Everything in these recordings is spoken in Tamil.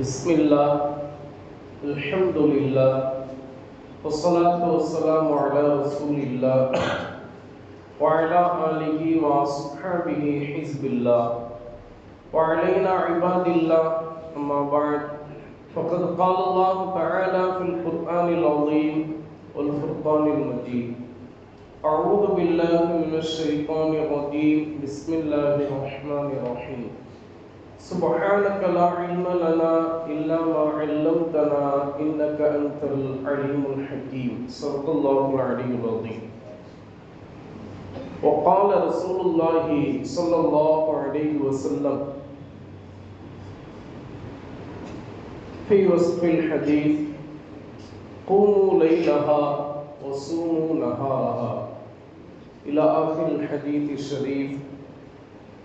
بسم الله، الحمد لله، والصلاة والسلام على رسول الله، وعلى آله وأصحابه حزب الله. وعلينا عباد الله، أما بعد، فقد قال الله تعالى في القرآن العظيم والفرقان المجيد. أعوذ بالله من الشيطان الرجيم. بسم الله الرحمن الرحيم. سبحانك لا علم لنا إلا ما علمتنا إنك أنت العليم الحكيم. صدق الله العلي العظيم. وقال رسول الله صلى الله عليه وسلم في وصف الحديث قوموا ليلها وصوموا نهارها. إلى آخر الحديث الشريف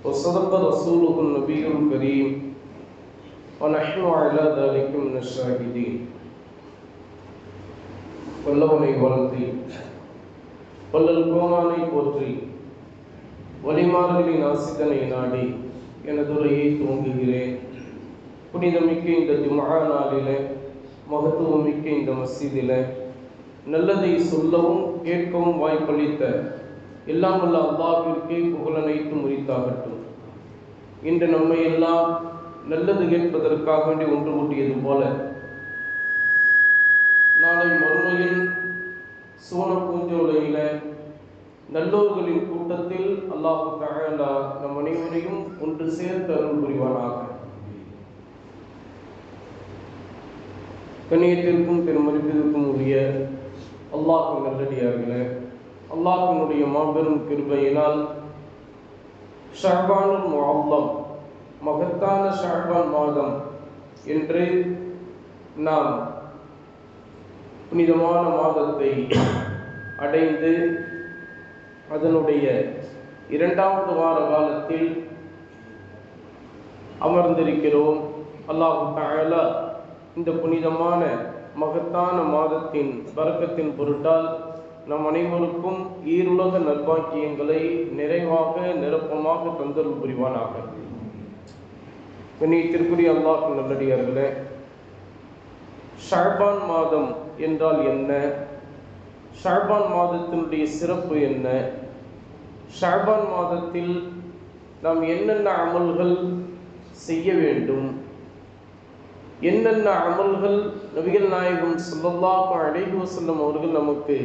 وصدق رسوله النبي الكريم ونحن على ذلك من الشاهدين வல்லவனை வாழ்த்தி வல்லல் கோமானை போற்றி வழிமாறுகளின் ஆசித்தனை நாடி எனதுரையை துவங்குகிறேன் புனிதமிக்க இந்த ஜுமா நாளிலே மகத்துவமிக்க இந்த மஸ்ஜிதிலே நல்லதை சொல்லவும் கேட்கவும் வாய்ப்பளித்த எல்லாம் வல்ல அல்லாஹ்விற்கே புகழனைத்து முறித்தாகட்டும் இன்று நம்மை எல்லாம் நல்லது கேட்பதற்காக வேண்டி ஒன்று கூட்டியது போல நாளை மறுமையில் சோன பூஞ்சோலையில நல்லோர்களின் கூட்டத்தில் அல்லாஹு தஆலா நம் அனைவரையும் ஒன்று சேர்த்து அருள் புரிவானாக. கண்ணியத்திற்கும் பெருமதிப்பிற்கும் உரிய அல்லாஹின் நல்லடியார்களே அல்லாஹினுடைய மாபெரும் கிருபையினால் ஷாபானுல் முஅல்லம் மகத்தான ஷாபான் மாதம் என்று நாம் புனிதமான மாதத்தை அடைந்து அதனுடைய இரண்டாவது வார காலத்தில் அமர்ந்திருக்கிறோம். அல்லாஹு இந்த புனிதமான மகத்தான மாதத்தின் வர்க்கத்தின் பொருட்டால் நம் அனைவருக்கும் ஈருலக நற்பாக்கியங்களை நிறைவாக நிரப்பமாக தந்தல் புரிவானாக. கண்ணியத்திற்குரிய அல்லாஹ் நல்லடியார்களே ஷாபான் மாதம் என்றால் என்ன? ஷாபான் மாதத்தினுடைய சிறப்பு என்ன? ஷாபான் மாதத்தில் நாம் என்னென்ன அமல்கள் செய்ய வேண்டும்? என்னென்ன அமல்கள் நபிகள் நாயகம் சொல்லல்லாஹு அலைஹி வசல்லம் அவர்கள் நமக்கு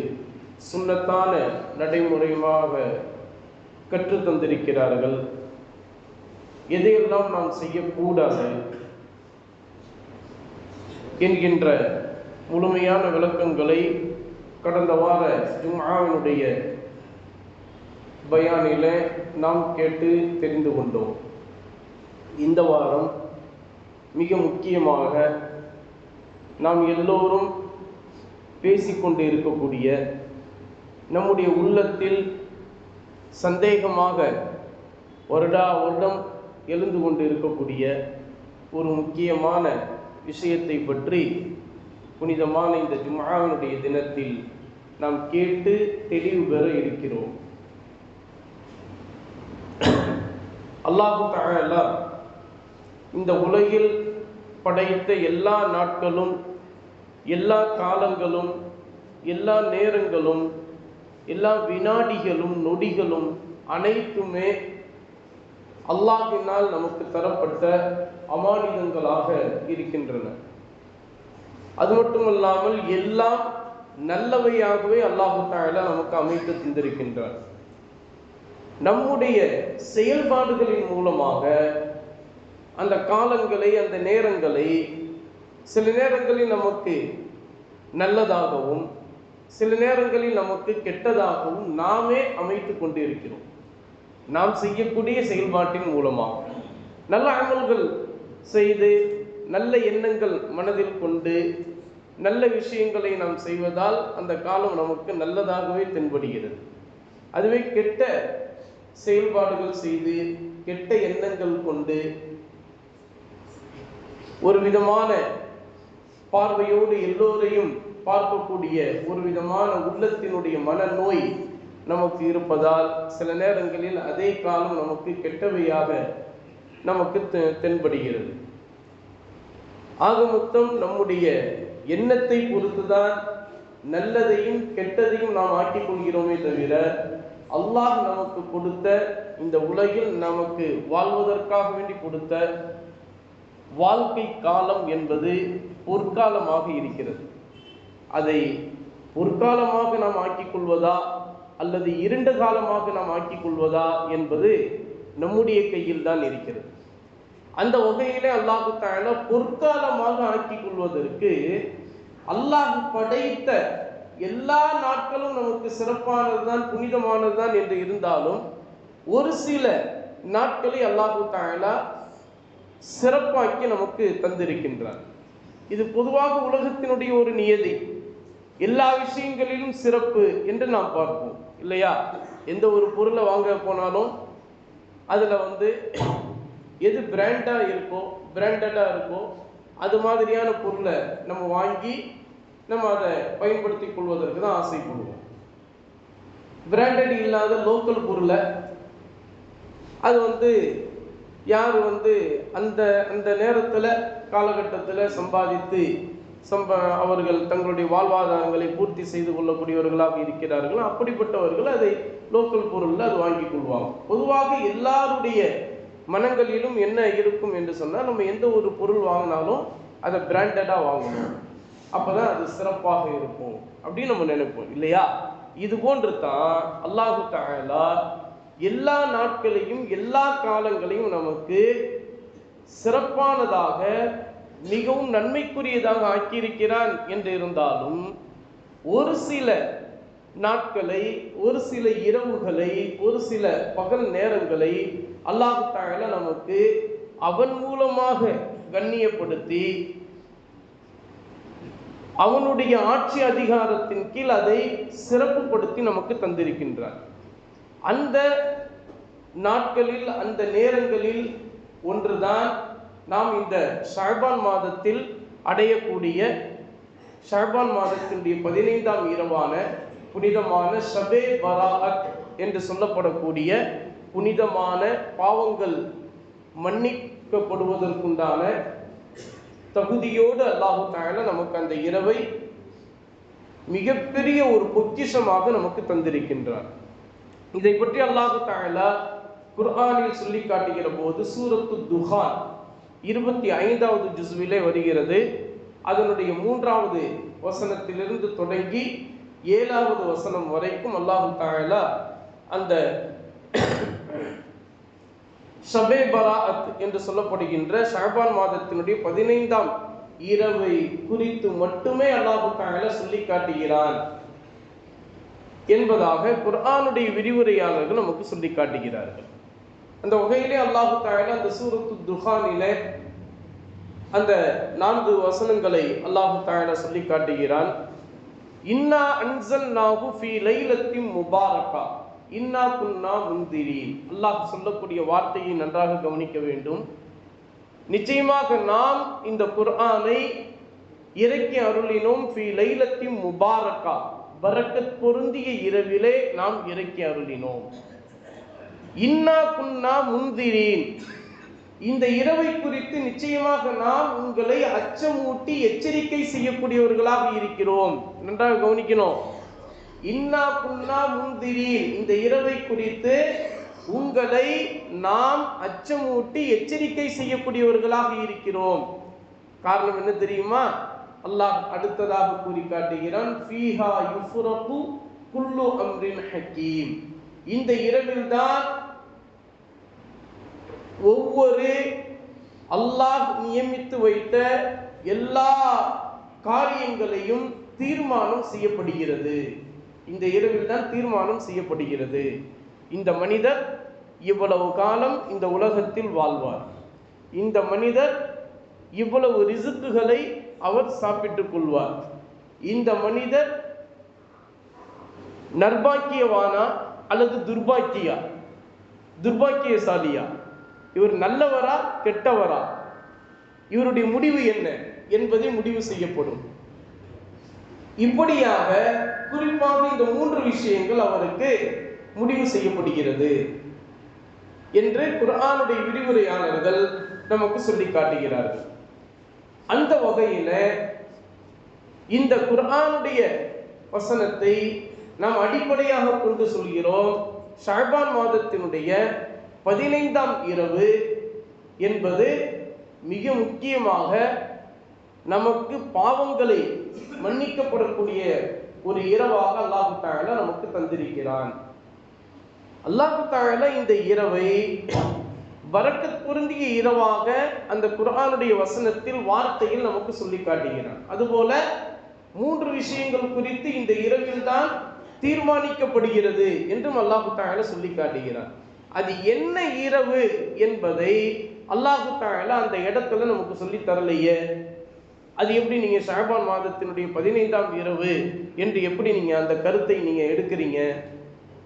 சுன்னத்தான நடைமுறையுமாக கற்றுத்தந்திருக்கிறார்கள் எதையெல்லாம் நாம் செய்யக்கூடாது என்கின்ற முழுமையான விளக்கங்களை கடந்த வார ஜும்ஆவினுடைய பயானில நாம் கேட்டு தெரிந்து கொண்டோம். இந்த வாரம் மிக முக்கியமாக நாம் எல்லோரும் பேசிக்கொண்டு இருக்கக்கூடிய நம்முடைய உள்ளத்தில் சந்தேகமாக வருடா வருடம் எழுந்து கொண்டு இருக்கக்கூடிய ஒரு முக்கியமான விஷயத்தை பற்றி புனிதமான இந்த ஜுமாவினுடைய தினத்தில் நாம் கேட்டு தெளிவு பெற இருக்கிறோம். அல்லாஹு தஆலா இந்த உலகில் படைத்த எல்லா நாட்களும் எல்லா காலங்களும் எல்லா நேரங்களும் எல்லா வினாடிகளும் நொடிகளும் அனைத்துமே அல்லாஹினால் நமக்கு தரப்பட்ட அமானிதங்களாக இருக்கின்றன. அது மட்டுமல்லாமல் எல்லாம் நல்லவையாகவே அல்லாஹு தாயலா நமக்கு அமைத்து தந்திருக்கின்றார் நம்முடைய செயல்பாடுகளின் மூலமாக அந்த காலங்களை அந்த நேரங்களை சில நேரங்களில் நமக்கு நல்லதாகவும் சில நேரங்களில் நமக்கு கெட்டதாகவும் நாமே அமைத்து கொண்டு இருக்கிறோம் நாம் செய்யக்கூடிய செயல்பாட்டின் மூலமாக நல்ல அமல்கள் செய்து நல்ல எண்ணங்கள் மனதில் கொண்டு நல்ல விஷயங்களை நாம் செய்வதால் அந்த காலம் நமக்கு நல்லதாகவே தென்படுகிறது. அதுவே கெட்ட செயல்பாடுகள் செய்து கெட்ட எண்ணங்கள் கொண்டு ஒரு விதமான பார்வையோடு எல்லோரையும் பார்க்கக்கூடிய ஒரு விதமான உள்ளத்தினுடைய மனநோய் நமக்கு இருப்பதால் சில நேரங்களில் அதே காலம் நமக்கு கெட்டவையாக நமக்கு தெ- தென்படுகிறது. ஆக மொத்தம் நம்முடைய எண்ணத்தை பொறுத்துதான் நல்லதையும் கெட்டதையும் நாம் ஆட்டிக்கொள்கிறோமே தவிர அல்லாஹ் நமக்கு கொடுத்த இந்த உலகில் நமக்கு வாழ்வதற்காக வேண்டி கொடுத்த வாழ்க்கை காலம் என்பது பொற்காலமாக இருக்கிறது. அதை பொற்காலமாக நாம் ஆக்கிக் கொள்வதா அல்லது இருண்ட காலமாக நாம் ஆக்கிக் கொள்வதா என்பது நம்முடைய கையில் தான் இருக்கிறது. அந்த வகையிலே அல்லாஹு தாயால பொற்காலமாக ஆக்கிக் கொள்வதற்கு அல்லாஹ் படைத்த எல்லா நாட்களும் நமக்கு சிறப்பானது தான் புனிதமானது தான் என்று இருந்தாலும் ஒரு சில நாட்களை அல்லாஹு தாயாலா சிறப்பாக்கி நமக்கு தந்திருக்கின்றார். இது பொதுவாக உலகத்தினுடைய ஒரு நியதி. எல்லா விஷயங்களிலும் சிறப்பு என்று நாம் பார்ப்போம் இல்லையா? எந்த ஒரு பொருளை வாங்க போனாலும் அதில் வந்து எது பிராண்டாக இருக்கோ பிராண்டடாக இருக்கோ அது மாதிரியான பொருளை நம்ம வாங்கி நம்ம அதை பயன்படுத்தி கொள்வதற்கு தான் ஆசைப்படுவோம். பிராண்டட் இல்லாத லோக்கல் பொருளை அது வந்து யார் வந்து அந்த அந்த நேரத்தில் காலகட்டத்தில் சம்பாதித்து சம்ப அவர்கள் தங்களுடைய வாழ்வாதாரங்களை பூர்த்தி செய்து கொள்ளக்கூடியவர்களாக இருக்கிறார்கள். அப்படிப்பட்டவர்கள் அதை லோக்கல் பொருளில் அது வாங்கி கொள்வாங்க. பொதுவாக எல்லாருடைய மனங்களிலும் என்ன இருக்கும் என்று சொன்னால் நம்ம எந்த ஒரு பொருள் வாங்கினாலும் அதை பிராண்டடாக வாங்கணும். அப்போ தான் அது சிறப்பாக இருக்கும் அப்படின்னு நம்ம நினைப்போம். இல்லையா? இது போன்று தான் அல்லாஹு தாலா எல்லா நாட்களையும் எல்லா காலங்களையும் நமக்கு சிறப்பானதாக மிகவும் நன்மைக்குரியதாக ஆக்கியிருக்கிறான் என்று இருந்தாலும் ஒரு சில நாட்களை ஒரு சில இரவுகளை ஒரு சில பகல் நேரங்களை அல்லாஹு தாயால நமக்கு அவன் மூலமாக கண்ணியப்படுத்தி அவனுடைய ஆட்சி அதிகாரத்தின் கீழ் அதை சிறப்புப்படுத்தி நமக்கு தந்திருக்கின்றார் அந்த நாட்களில் அந்த நேரங்களில் ஒன்றுதான் நாம் இந்த ஷர்பான் மாதத்தில் அடையக்கூடிய ஷர்பான் மாதத்தினுடைய பதினைந்தாம் இரவான புனிதமான ஷபே பராஅத் என்று சொல்லப்படக்கூடிய புனிதமான பாவங்கள் மன்னிக்கப்படுவதற்குண்டான தகுதியோடு அல்லாஹு தாயால நமக்கு அந்த இரவை மிகப்பெரிய ஒரு பொக்கிஷமாக நமக்கு தந்திருக்கின்றார் இதை பற்றி அல்லாஹு தாயாலா குர்ஆனில் சொல்லி காட்டுகிற போது சூரத்து துஹான் இருபத்தி ஐந்தாவது ஜிஸ்விலே வருகிறது. அதனுடைய மூன்றாவது வசனத்திலிருந்து தொடங்கி ஏழாவது வசனம் வரைக்கும் அல்லாஹு தாயலா அந்த ஷபே பராத் என்று சொல்லப்படுகின்ற ஷஹபான் மாதத்தினுடைய பதினைந்தாம் இரவை குறித்து மட்டுமே அல்லாஹு தாயலா சொல்லி காட்டுகிறான் என்பதாக குர்ஆனுடைய விரிவுரையாளர்கள் நமக்கு சொல்லி காட்டுகிறார்கள். அந்த வகையிலே அல்லாஹு தாயாலா அந்த சூரத்து துஹானிலே அந்த நான்கு வசனங்களை அல்லாஹு தாயாலா சொல்லி காட்டுகிறான். இன்னா அன்சல் நாகு ஃபி லைலத்தின் முபாரக்கா. இன்னா குன்னா முந்திரி அல்லாஹ் சொல்லக்கூடிய வார்த்தையை நன்றாக கவனிக்க வேண்டும். நிச்சயமாக நாம் இந்த குர்ஆனை இறக்கி அருளினோம். ஃபி லைலத்தின் முபாரக்கா. பரக்கத் பொருந்திய இரவிலே நாம் இறக்கி அருளினோம். இன்னா குன்னா முந்திரீன் இந்த இரவை குறித்து நிச்சயமாக நாம் உங்களை அச்சமூட்டி எச்சரிக்கை செய்யக்கூடியவர்களாக இருக்கிறோம். நன்றாக கவனிக்கணும். இன்னா குன்னா முந்திரீன் இந்த இரவை குறித்து உங்களை நாம் அச்சமூட்டி எச்சரிக்கை செய்யக்கூடியவர்களாக இருக்கிறோம். காரணம் என்ன தெரியுமா? அல்லாஹ் அடுத்ததாக கூறி காட்டுகிறான் ஃபீஹா யுஃப்ரகு குல்லு அம்ரின் ஹக்கீம். இந்த இரவில் தான் ஒவ்வொரு அல்லாஹ் நியமித்து வைத்த எல்லா காரியங்களையும் தீர்மானம் செய்யப்படுகிறது. இந்த இரவில் தான் தீர்மானம் செய்யப்படுகிறது. இந்த மனிதர் இவ்வளவு காலம் இந்த உலகத்தில் வாழ்வார். இந்த மனிதர் இவ்வளவு ரிசுக்குகளை அவர் சாப்பிட்டுக் கொள்வார். இந்த மனிதர் நர்பாக்கியவானா அல்லது துர்பாக்கியா? துர்பாக்கியசாலியா? இவர் நல்லவரா கெட்டவரா? இவருடைய முடிவு என்ன என்பதை முடிவு செய்யப்படும். இப்படியாக குறிப்பாக இந்த மூன்று விஷயங்கள் அவருக்கு முடிவு செய்யப்படுகிறது என்று குர்ஆனுடைய விரிவுரையாளர்கள் நமக்கு சொல்லி காட்டுகிறார்கள். அந்த வகையில இந்த குர்ஆனுடைய வசனத்தை நாம் அடிப்படையாக கொண்டு சொல்கிறோம். ஷாபான் மாதத்தினுடைய பதினைந்தாம் இரவு என்பது மிக முக்கியமாக நமக்கு பாவங்களை மன்னிக்கப்படக்கூடிய ஒரு இரவாக அல்லாஹு தாயாலா நமக்கு தந்திருக்கிறான். அல்லாஹு தாயாலா இந்த இரவை வரக்க பொருந்திய இரவாக அந்த குரானுடைய வசனத்தில் வார்த்தையில் நமக்கு சொல்லி காட்டுகிறான் அதுபோல மூன்று விஷயங்கள் குறித்து இந்த இரவில் தான் தீர்மானிக்கப்படுகிறது என்றும் அல்லாஹு தாயாலா சொல்லி காட்டுகிறான் அது என்ன இரவு என்பதை அல்லாஹு தாயாலா அந்த இடத்துல நமக்கு சொல்லி தரலையே. அது எப்படி நீங்க ஷாபான் மாதத்தினுடைய பதினைந்தாம் இரவு என்று எப்படி நீங்க அந்த கருத்தை நீங்க எடுக்கிறீங்க?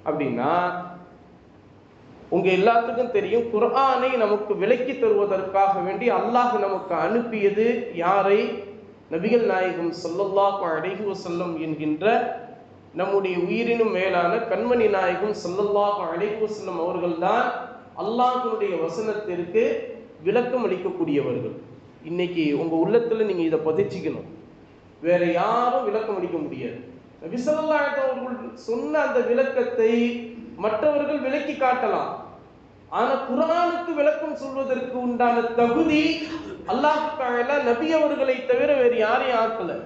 அப்படின்னா உங்க எல்லாத்துக்கும் தெரியும் குர்ஆனை நமக்கு விலக்கி தருவதற்காக வேண்டி அல்லாஹ் நமக்கு அனுப்பியது யாரை? நபிகள் நாயகம் ஸல்லல்லாஹு அலைஹி வஸல்லம் என்கின்ற நம்முடைய உயிரினும் மேலான கண்மணி நாயகம் ஸல்லல்லாஹு அலைஹி வஸல்லம் அவர்கள்தான் அல்லாஹனுடைய வசனத்திற்கு விளக்கம் அளிக்கக்கூடியவர்கள். இன்னைக்கு உங்கள் உள்ளத்தில் நீங்கள் இதை பதிச்சிக்கணும். வேற யாரும் விளக்கம் அளிக்க முடியாது. நபி அவர்கள் சொன்ன அந்த விளக்கத்தை மற்றவர்கள் விளக்கி காட்டலாம். ஆனால் குரானுக்கு விளக்கம் சொல்வதற்கு உண்டான தகுதி அல்லாஹ் நபி அவர்களை தவிர வேறு யாரையும் ஆக்கலை.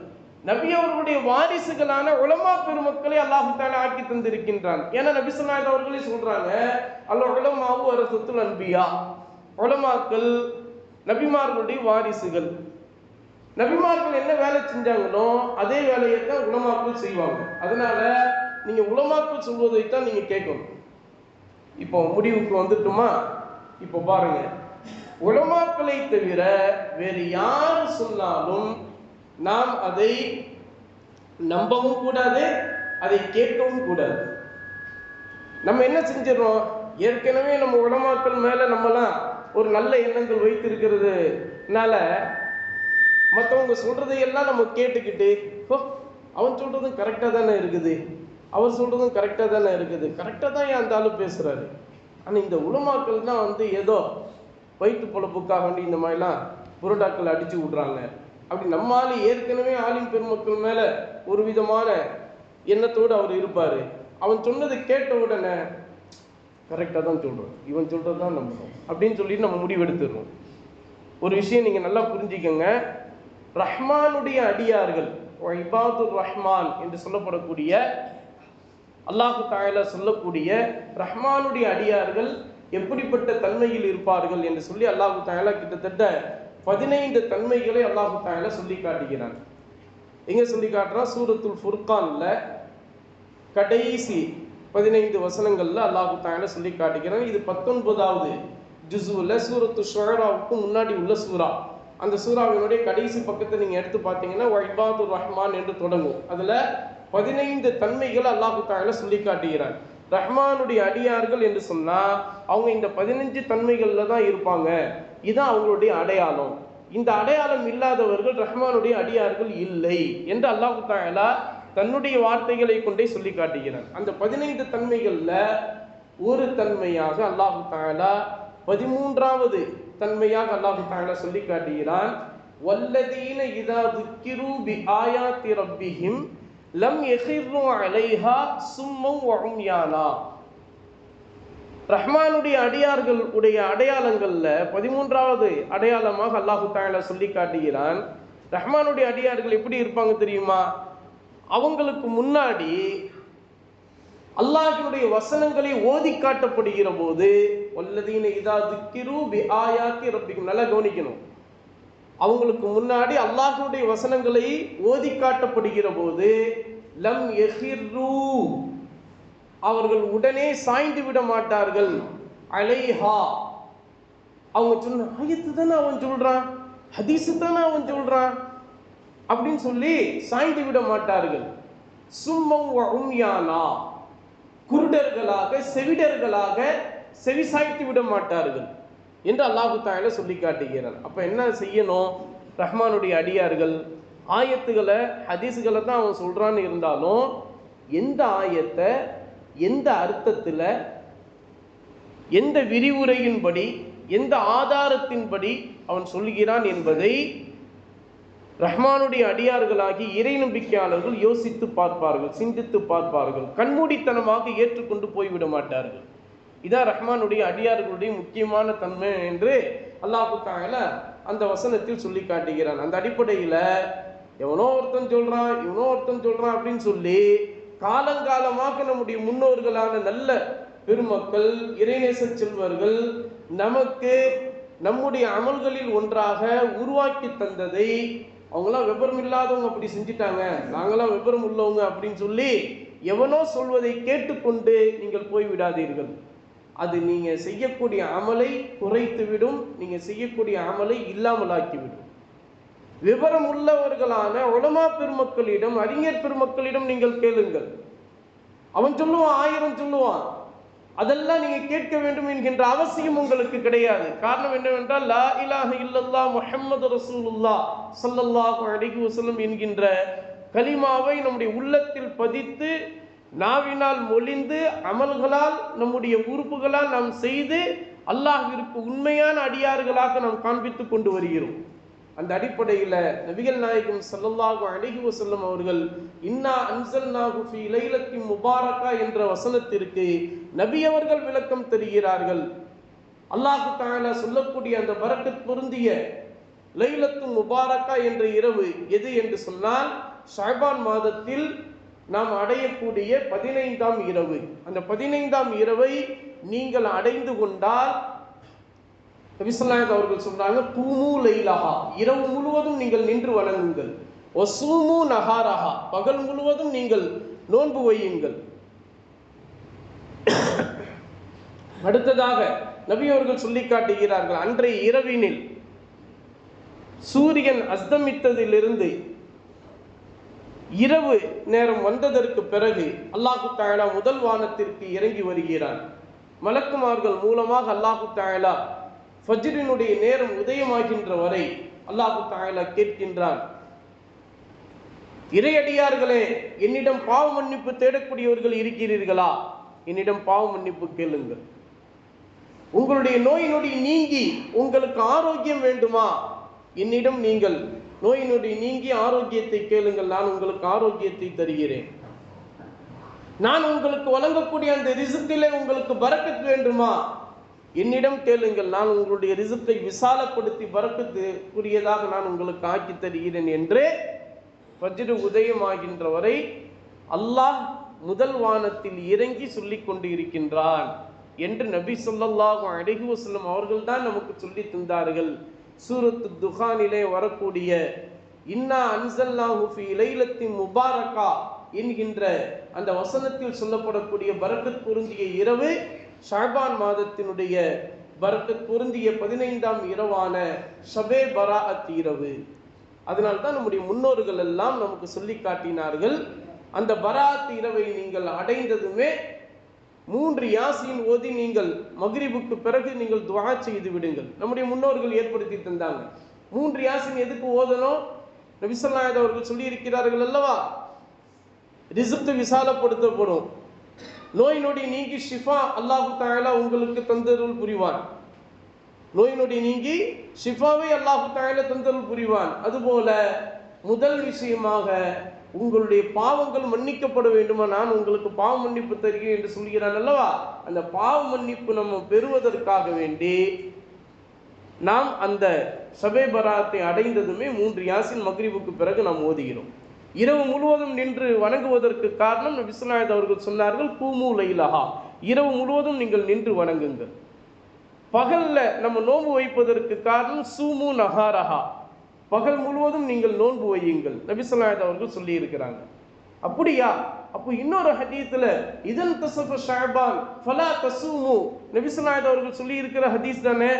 நபி அவர்களுடைய வாரிசுகளான உலமா பெருமக்களை அல்லாஹ் தாலா ஆக்கி தந்திருக்கின்றான். ஏன்னா நபி ஸல்லல்லாஹு அவர்களே சொல்றாங்க அல்ல உலமாவு சொத்து அன்பியா. உலமாக்கள் நபிமார்களுடைய வாரிசுகள். நபிமார்கள் என்ன வேலை செஞ்சாங்களோ அதே வேலையை தான் உலமாக்கள் செய்வாங்க. அதனால நீங்க உலமாக்கள் சொல்வதைத்தான் நீங்க கேட்கணும். இப்போ முடிவுக்கு வந்துட்டுமா? இப்போ பாருங்க. உலமாக்களை தவிர வேறு யார் சொன்னாலும் நாம் அதை நம்பவும் கூடாது அதை கேட்கவும் கூடாது. நம்ம என்ன செஞ்சிடறோம்? ஏற்கனவே நம்ம உலமாக்கள் மேல நம்மலாம் ஒரு நல்ல எண்ணங்கள் வைத்திருக்கிறதுனால மற்றவங்க சொல்றதையெல்லாம் நம்ம கேட்டுக்கிட்டு "ஓ, அவன் சொல்றதும் கரெக்டாக தானே இருக்குது. அவர் சொல்றதும் கரெக்டாக தானே இருக்குது. கரெக்டாக தான் ஏன் அந்த ஆளு பேசுறாரு. ஆனால் இந்த உலமாக்கள் தான் வந்து ஏதோ வயிற்று பொழப்புக்காக வேண்டி இந்த மாதிரிலாம் புரோட்டாக்கள் அடிச்சு விட்றாங்க. அப்படி நம்ம ஏற்கனவே ஆலிம் பெருமக்கள் மேல ஒரு விதமான எண்ணத்தோடு அவர் இருப்பார். அவன் சொன்னதை கேட்ட உடனே கரெக்டாக தான் சொல்கிறோம் இவன் சொல்கிறது தான் நம்பணும் அப்படின்னு சொல்லி நம்ம முடிவெடுத்துடுறோம். ஒரு விஷயம் நீங்கள் நல்லா புரிஞ்சுக்கங்க. ரஹ்மானுடைய அடியார்கள் இபாதுர் ரஹ்மான் என்று சொல்லப்படக்கூடிய அல்லாஹு தாயாலா சொல்லக்கூடிய ரஹ்மானுடைய அடியார்கள் எப்படிப்பட்ட தன்மையில் இருப்பார்கள் என்று சொல்லி அல்லாஹு தாயாலா கிட்டத்தட்ட பதினைந்து தன்மைகளை அல்லாஹு தாயில சொல்லி காட்டுகிறான். எங்க சொல்லி காட்டுறான் சூரத்துல் ஃபுர்கான்ல கடைசி பதினைந்து வசனங்கள்ல அல்லாஹு தாயில சொல்லி காட்டுகிறான். இது பத்தொன்பதாவது ஜுசுவில் சூரத்து ஷுராவுக்கு முன்னாடி உள்ள சூரா அந்த சூறாவினுடைய கடைசி பக்கத்தை நீங்க எடுத்து பார்த்தீங்கன்னா வைபாதுர் ரஹ்மான் என்று தொடங்கும். அதுல பதினைந்து தன்மைகள் அல்லாஹு தாயில சொல்லி காட்டுகிறான். ரஹ்மானுடைய அடியார்கள் என்று சொன்னா அவங்க இந்த பதினஞ்சு தன்மைகள்ல தான் இருப்பாங்க. இதுதான் அவங்களுடைய அடையாளம். இந்த அடையாளம் இல்லாதவர்கள் ரஹ்மானுடைய அடியார்கள் இல்லை என்று அல்லாஹு தாலா தன்னுடைய வார்த்தைகளை கொண்டே சொல்லி காட்டுகிறான். அந்த பதினைந்து தன்மைகள்ல ஒரு தன்மையாக அல்லாஹு தாலா பதிமூன்றாவது தன்மையாக அல்லாஹு தாலா சொல்லி காட்டுகிறான். வல்லதீன இதா துக்கிரு பி ஆயாத்தி ரப்பிஹிம் லம் எஹிர்ரு அலைஹா சும்மம் வஉம்யானா. ரஹ்மானுடைய அடியார்கள் உடைய அடையாளங்களில் பதிமூன்றாவது அடையாளமாக அல்லாஹு தாயாலா சொல்லி காட்டுகிறான். ரஹ்மானுடைய அடியார்கள் எப்படி இருப்பாங்க தெரியுமா? அவங்களுக்கு முன்னாடி அல்லாஹினுடைய வசனங்களை ஓதி காட்டப்படுகிற போது இதா துக்கிரு பி ஆயாத்தி ரப்பிக்கும். நல்லா கவனிக்கணும். அவங்களுக்கு முன்னாடி அல்லாஹினுடைய வசனங்களை ஓதி காட்டப்படுகிற போது லம் எஹிர்ரு அவர்கள் உடனே சாய்ந்து விட மாட்டார்கள். அலைஹா. அவங்க சொன்ன ஆயத்து தானே அவன் சொல்றான்? ஹதீஸு தானே அவன் சொல்றான்? அப்படின்னு சொல்லி சாய்ந்து விட மாட்டார்கள். சும்மம் உம்யானா. குருடர்களாக செவிடர்களாக செவி சாய்த்து விட மாட்டார்கள் என்று அல்லாஹு தாயில சொல்லி காட்டுகிறான். அப்ப என்ன செய்யணும்? ரஹ்மானுடைய அடியார்கள் ஆயத்துகளை ஹதீஸுகளை தான் அவன் சொல்றான்னு இருந்தாலும் எந்த ஆயத்தை எந்த அர்த்தத்தில் எந்த விரிவுரையின்படி எந்த ஆதாரத்தின்படி அவன் சொல்கிறான் என்பதை ரஹ்மானுடைய அடியார்களாகி இறை நம்பிக்கையாளர்கள் யோசித்து பார்ப்பார்கள் சிந்தித்து பார்ப்பார்கள் கண்மூடித்தனமாக ஏற்றுக்கொண்டு போய்விட மாட்டார்கள். இதான் ரஹ்மானுடைய அடியார்களுடைய முக்கியமான தன்மை என்று அல்லாஹு தாங்கல அந்த வசனத்தில் சொல்லி காட்டுகிறான். அந்த அடிப்படையில் எவனோ ஒருத்தன் சொல்றான் இவனோ ஒருத்தன் சொல்றான் அப்படின்னு சொல்லி காலங்காலமாக நம்முடைய முன்னோர்களான நல்ல பெருமக்கள் இறைநேச செல்வர்கள் நமக்கு நம்முடைய அமல்களில் ஒன்றாக உருவாக்கி தந்ததை அவங்களாம் விபரம் இல்லாதவங்க அப்படி செஞ்சிட்டாங்க. நாங்களாம் விபரம் உள்ளவங்க அப்படின்னு சொல்லி எவனோ சொல்வதை கேட்டுக்கொண்டு நீங்கள் போய்விடாதீர்கள். அது நீங்கள் செய்யக்கூடிய அமலை குறைத்துவிடும் நீங்கள் செய்யக்கூடிய அமலை இல்லாமலாக்கிவிடும். விவரம் உள்ளவர்களான உலமா பெருமக்களிடம் அறிஞர் பெருமக்களிடம் நீங்கள் கேளுங்கள். அவன் சொல்லுவான் ஆயிரம் சொல்லுவான். அதெல்லாம் நீங்க கேட்க வேண்டும் என்கின்ற அவசியம் உங்களுக்கு கிடையாது. காரணம் என்னவென்றால் லா இலாஹ இல்லல்லா முஹம்மது ரசூலுல்லா ஸல்லல்லாஹு அலைஹி வஸல்லம் என்கின்ற கலிமாவை நம்முடைய உள்ளத்தில் பதித்து நாவினால் மொழிந்து அமல்களால் நம்முடைய உறுப்புகளால் நாம் செய்து அல்லாஹிற்கு உண்மையான அடியார்களாக நாம் காண்பித்துக் கொண்டு வருகிறோம். அந்த அடிப்படையில் நபிகள் நாயகம் சல்லல்லாஹு அலைஹி வசல்லம் அவர்கள் இன்னா அன்சல்நாஹு ஃபீ லைலத்தின் முபாரக்கா என்ற வசனத்திற்கு நபி அவர்கள் விளக்கம் தருகிறார்கள். அல்லாஹு தஆலா சொல்லக்கூடிய அந்த பரக்கத் பொருந்திய லைலத்து முபாரக்கா என்ற இரவு எது என்று சொன்னால் ஷாபான் மாதத்தில் நாம் அடையக்கூடிய பதினைந்தாம் இரவு. அந்த பதினைந்தாம் இரவை நீங்கள் அடைந்து கொண்டால் நபிசல்லாயத் அவர்கள் சொல்றாங்க தூமு லைலஹா. இரவு முழுவதும் நீங்கள் நின்று வணங்குங்கள். ஒசூமு நகாரஹா பகல் முழுவதும் நீங்கள் நோன்பு வையுங்கள். அடுத்ததாக நபி அவர்கள் சொல்லி காட்டுகிறார்கள் அன்றைய இரவினில் சூரியன் அஸ்தமித்ததிலிருந்து இரவு நேரம் வந்ததற்கு பிறகு அல்லாஹு தாயலா முதல் வானத்திற்கு இறங்கி வருகிறார் மலக்குமார்கள் மூலமாக அல்லாஹு தாயலா ஃபஜ்ரினுடைய நேரம் உதயமாகின்ற வரை அல்லாஹு தாயலா கேட்கின்றான். இறையடியார்களே என்னிடம் பாவ மன்னிப்பு தேடக்கூடியவர்கள் இருக்கிறீர்களா? என்னிடம் பாவ மன்னிப்பு கேளுங்கள். உங்களுடைய நோய் நொடி நீங்கி உங்களுக்கு ஆரோக்கியம் வேண்டுமா? என்னிடம் நீங்கள் நோய் நொடி நீங்கி ஆரோக்கியத்தை கேளுங்கள். நான் உங்களுக்கு ஆரோக்கியத்தை தருகிறேன். நான் உங்களுக்கு வழங்கக்கூடிய அந்த ரிசுக்கிலே உங்களுக்கு பரக்கத் வேண்டுமா? என்னிடம் கேளுங்கள் நான் உங்களுடைய ரிசுக்கை விசாலப்படுத்தி பறக்கத்துக்குரியதாக நான் உங்களுக்கு ஆக்கி தருகிறேன் என்று பஜ்ரு உதயமாகின்ற வரை அல்லாஹ் முதல் வானத்தில் இறங்கி சொல்லிக் கொண்டு இருக்கின்றான் என்று நபி ஸல்லல்லாஹு அலைஹி வஸல்லம் அவர்கள் தான் நமக்கு சொல்லி தந்தார்கள். சூரத்து துஹானிலே வரக்கூடிய இன்னா அன்சல்னாஹு ஃபீ லைலத்தின் முபாரக்கா என்கின்ற அந்த வசனத்தில் சொல்லப்படக்கூடிய பரக்கத் பொருந்திய இரவு ஷாபான் மாதத்தினுடைய பரக்கத் பொருந்திய பதினைந்தாம் இரவான ஷபே பராஅத் இரவு. அதனால்தான் நம்முடைய முன்னோர்கள் எல்லாம் நமக்கு சொல்லி காட்டினார்கள் அந்த பராத் இரவை நீங்கள் அடைந்ததுமே மூன்று யாசின் ஓதி நீங்கள் மகிரிபுக்கு பிறகு நீங்கள் துவா செய்து விடுங்கள். நம்முடைய முன்னோர்கள் ஏற்படுத்தி தந்தாங்க. மூன்று யாசின் எதுக்கு ஓதணும்? நபிசல்லாயத் அவர்கள் சொல்லி இருக்கிறார்கள் அல்லவா? ரிசப்து விசாலப்படுத்தப்படும். நோய் நொடி நீங்கி ஷிஃபா அல்லாஹு தாயலா உங்களுக்கு தந்தருள் புரிவான். நோய் நொடி நீங்கி ஷிஃபாவை அல்லாஹு தாயலா தந்தருள் புரிவான். அதுபோல முதல் விஷயமாக உங்களுடைய பாவங்கள் மன்னிக்கப்பட வேண்டுமா? நான் உங்களுக்கு பாவ மன்னிப்பு தருகிறேன் என்று சொல்கிறான் அல்லவா? அந்த பாவ மன்னிப்பு நம்ம பெறுவதற்காக வேண்டி நாம் அந்த சபை பராத்தை அடைந்ததுமே மூன்று யாசின் மக்ரிபுக்கு பிறகு நாம் ஓதுகிறோம். இரவு முழுவதும் நின்று வணங்குவதற்கு காரணம் விஸ்வநாயத் அவர்கள் சொன்னார்கள் பூமு லைலஹா. இரவு முழுவதும் நீங்கள் நின்று வணங்குங்கள். பகல்ல நம்ம நோன்பு வைப்பதற்கு காரணம் சூமு நகாரஹா பகல் முழுவதும் நீங்கள் நோன்பு வையுங்கள் நபிசல்லாயத் அவர்கள் சொல்லி இருக்கிறாங்க அப்படியா? அப்போ இன்னொரு ஹதீஸ்ல இதன் தசப ஷாபான் ஃபலா தசூமு. நபிசல்லாயத் அவர்கள் சொல்லி இருக்கிற ஹதீஸ் தானே?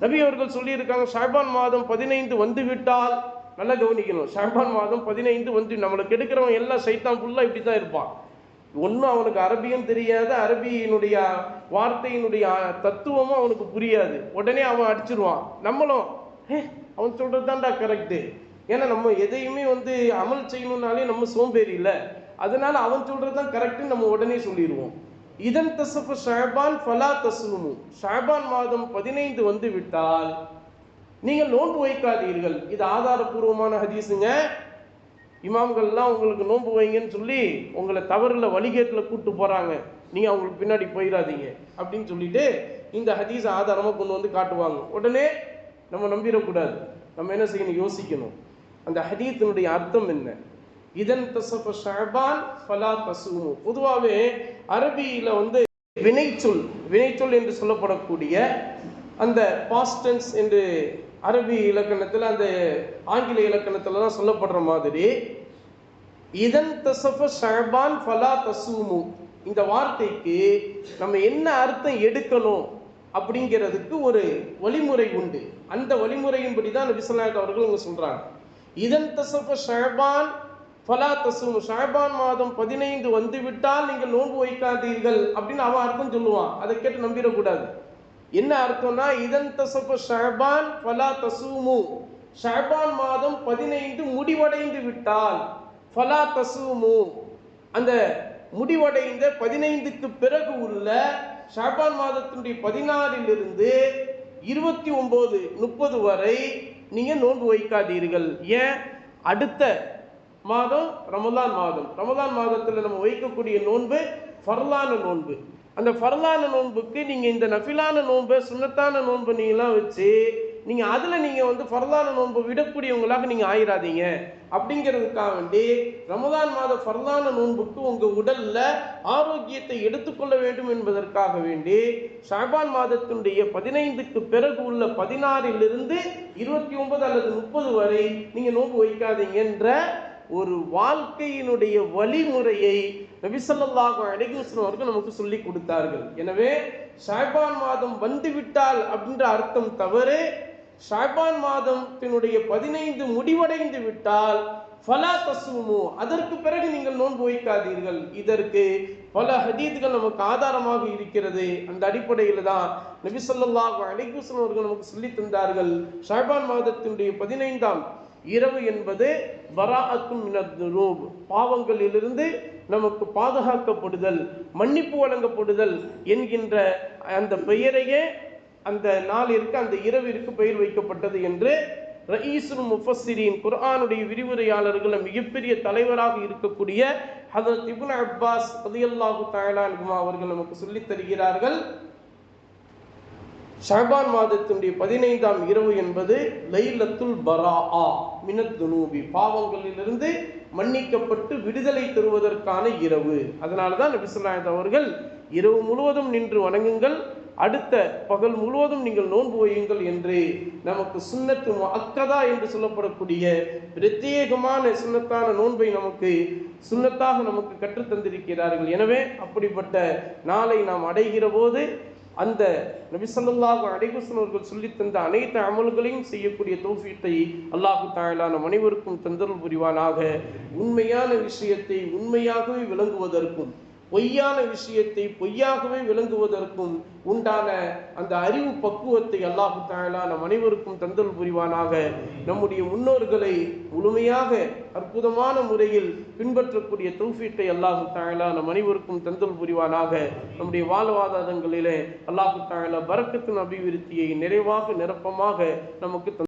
நபி அவர்கள் சொல்லி இருக்காங்க ஷாபான் மாதம் பதினைந்து வந்து விட்டால் நல்லா கவனிக்கணும். ஷஹபான் மாதம் பதினைந்து வந்து நம்மளுக்கு எடுக்கிறவன் எல்லாம் சைத்தான் ஃபுல்லாக இப்படி தான் இருப்பான். ஒன்றும் அவனுக்கு அரபியும் தெரியாது அரபியினுடைய வார்த்தையினுடைய தத்துவமும் அவனுக்கு புரியாது. உடனே அவன் அடிச்சிருவான். நம்மளும் ஹே அவன் சொல்கிறது தான்டா கரெக்டு ஏன்னா நம்ம எதையுமே வந்து அமல் செய்யணும்னாலே நம்ம சோம்பேறி இல்லை. அதனால அவன் சொல்கிறது தான் கரெக்டுன்னு நம்ம உடனே சொல்லிடுவோம். இதன் தசப்பு ஷாபான் ஃபலா தசுமு ஷாபான் மாதம் பதினைந்து வந்து விட்டால் நீங்கள் நோன்பு வைக்காதீர்கள். இது ஆதாரபூர்வமான ஹதீஸுங்க. இமாம்கள்லாம் உங்களுக்கு நோன்பு வைங்கன்னு சொல்லி உங்களை தவறில் வழிகேட்டில் கூப்பிட்டு போகிறாங்க நீங்கள் அவங்களுக்கு பின்னாடி போயிடாதீங்க அப்படின்னு சொல்லிட்டு இந்த ஹதீஸ் ஆதாரமாக கொண்டு வந்து காட்டுவாங்க. உடனே நம்ம நம்பிடக்கூடாது. நம்ம என்ன செய்யணும்? யோசிக்கணும். அந்த ஹதீத்தினுடைய அர்த்தம் என்ன? இதன் தசப ஷபான் ஃபலா தசுமு. பொதுவாகவே அரபியில் வந்து வினைச்சொல் வினைச்சொல் என்று சொல்லப்படக்கூடிய அந்த பாஸ்டன்ஸ் என்று அரபி இலக்கணத்தில் அந்த ஆங்கில இலக்கணத்தில் தான் சொல்லப்படுற மாதிரி இதன் தசஃப ஷபான் ஃபலா தசூமு. இந்த வார்த்தைக்கு நம்ம என்ன அர்த்தம் எடுக்கணும் அப்படிங்கிறதுக்கு ஒரு வழிமுறை உண்டு. அந்த வழிமுறையின்படி தான் நபிசல்லாத் அவர்கள் அவங்க சொல்கிறாங்க இதன் தசஃப ஷபான் ஃபலா தசூமு. ஷஹபான் மாதம் பதினைந்து வந்து விட்டால் நீங்கள் நோன்பு வைக்காதீர்கள் அப்படின்னு அவன் அர்த்தம் சொல்லுவான். அதை கேட்டு நம்பிடக்கூடாது. என்ன அர்த்தம்னா இதன் தசப ஷஹபான் ஃபலா தசூமு. ஷாபான் மாதம் பதினைந்து முடிவடைந்து விட்டால் ஃபலா தசூமு. அந்த முடிவடைந்த பதினைந்துக்கு பிறகு உள்ள ஷாபான் மாதத்தினுடைய பதினாறிலிருந்து இருபத்தி ஒம்பது முப்பது வரை நீங்கள் நோன்பு வைக்காதீர்கள். ஏன்? அடுத்த மாதம் ரமதான் மாதம். ரமதான் மாதத்தில் நம்ம வைக்கக்கூடிய நோன்பு ஃபர்லான நோன்பு. அந்த ஃபரலான நோன்புக்கு நீங்கள் இந்த நஃபிலான நோன்பை சுண்ணத்தான நோன்பு நீங்களாம் வச்சு நீங்கள் அதில் நீங்கள் வந்து ஃபரலான நோன்பை விடக்கூடியவங்களாக நீங்கள் ஆயிராதீங்க. அப்படிங்கிறதுக்காக வேண்டி ரமதான் மாத ஃபரலான நோன்புக்கு உங்கள் உடலில் ஆரோக்கியத்தை எடுத்துக்கொள்ள வேண்டும் என்பதற்காக வேண்டி ஷாபான் மாதத்தினுடைய பதினைந்துக்கு பிறகு உள்ள பதினாறிலிருந்து இருபத்தி ஒன்பது அல்லது முப்பது வரை நீங்கள் நோன்பு வைக்காதீங்கன்ற ஒரு வாழ்க்கையினுடைய வழிமுறையை நபிசல்லாஹு அலைகுஸ்லம் அவர்கள் நமக்கு சொல்லி கொடுத்தார்கள். எனவே ஷாபான் மாதம் வந்துவிட்டால் அப்படின்ற அர்த்தம் தவறு. ஷாபான் மாதத்தினுடைய பதினைந்து முடிவடைந்து விட்டால் ஃபலா தசுமு அதற்கு பிறகு நீங்கள் நோன்பு வைக்காதீர்கள். இதற்கு பல ஹதீதுகள் நமக்கு ஆதாரமாக இருக்கிறது. அந்த அடிப்படையில் தான் நபி அலைகுஸ்லம் அவர்கள் நமக்கு சொல்லி தந்தார்கள். ஷாபான் மாதத்தினுடைய பதினைந்தாம் இரவு என்பது பராஅத்தும் மினத்துனூப் பாவங்களிலிருந்து நமக்கு பாதுகாக்கப்படுதல் மன்னிப்பு வழங்கப்படுதல் என்கின்ற அந்த பெயரையே அந்த நாளிற்கு அந்த இரவிற்கு பெயர் வைக்கப்பட்டது என்று ரயீசுல் முஃபஸ்ஸிரின் குர்ஆனுடைய விரிவுரையாளர்கள் மிகப்பெரிய தலைவராக இருக்கக்கூடிய ஹதரத் இபுன் அப்பாஸ் பதியல்லாஹு தாயலான் அவர்கள் நமக்கு சொல்லித் தருகிறார்கள். ஷாபான் மாதத்தினுடைய பதினைந்தாம் இரவு என்பது லைலத்துல் பரா ஆ மினத் துனூபி. பாவங்களிலிருந்து மன்னிக்கப்பட்டு விடுதலை தருவதற்கான இரவு. அதனால தான் நபிசுல்லாயத் அவர்கள் இரவு முழுவதும் நின்று வணங்குங்கள் அடுத்த பகல் முழுவதும் நீங்கள் நோன்பு வையுங்கள் என்று நமக்கு சுண்ணத்து அக்கதா என்று சொல்லப்படக்கூடிய பிரத்யேகமான சுண்ணத்தான நோன்பை நமக்கு சுண்ணத்தாக நமக்கு கற்றுத்தந்திருக்கிறார்கள் எனவே அப்படிப்பட்ட நாளை நாம் அடைகிற போது அந்த நபிசல்லாஹு அடைகுசன் அவர்கள் சொல்லி தந்த அனைத்து அமல்களையும் செய்யக்கூடிய தோசியத்தை அல்லாஹு தாயலா நம் அனைவருக்கும் புரிவானாக. உண்மையான விஷயத்தை உண்மையாகவே விளங்குவதற்கும் பொய்யான விஷயத்தை பொய்யாகவே விளங்குவதற்கும் உண்டான அந்த அறிவு பக்குவத்தை அல்லாஹு தாயலா நம் அனைவருக்கும் தந்தல் புரிவானாக. நம்முடைய முன்னோர்களை முழுமையாக அற்புதமான முறையில் பின்பற்றக்கூடிய தௌஃபீட்டை அல்லாஹு தாயலா நம் அனைவருக்கும் தந்தல் புரிவானாக. நம்முடைய வாழ்வாதாரங்களிலே அல்லாஹு தாயலா பரக்கத்தின் அபிவிருத்தியை நிறைவாக நிரப்பமாக நமக்கு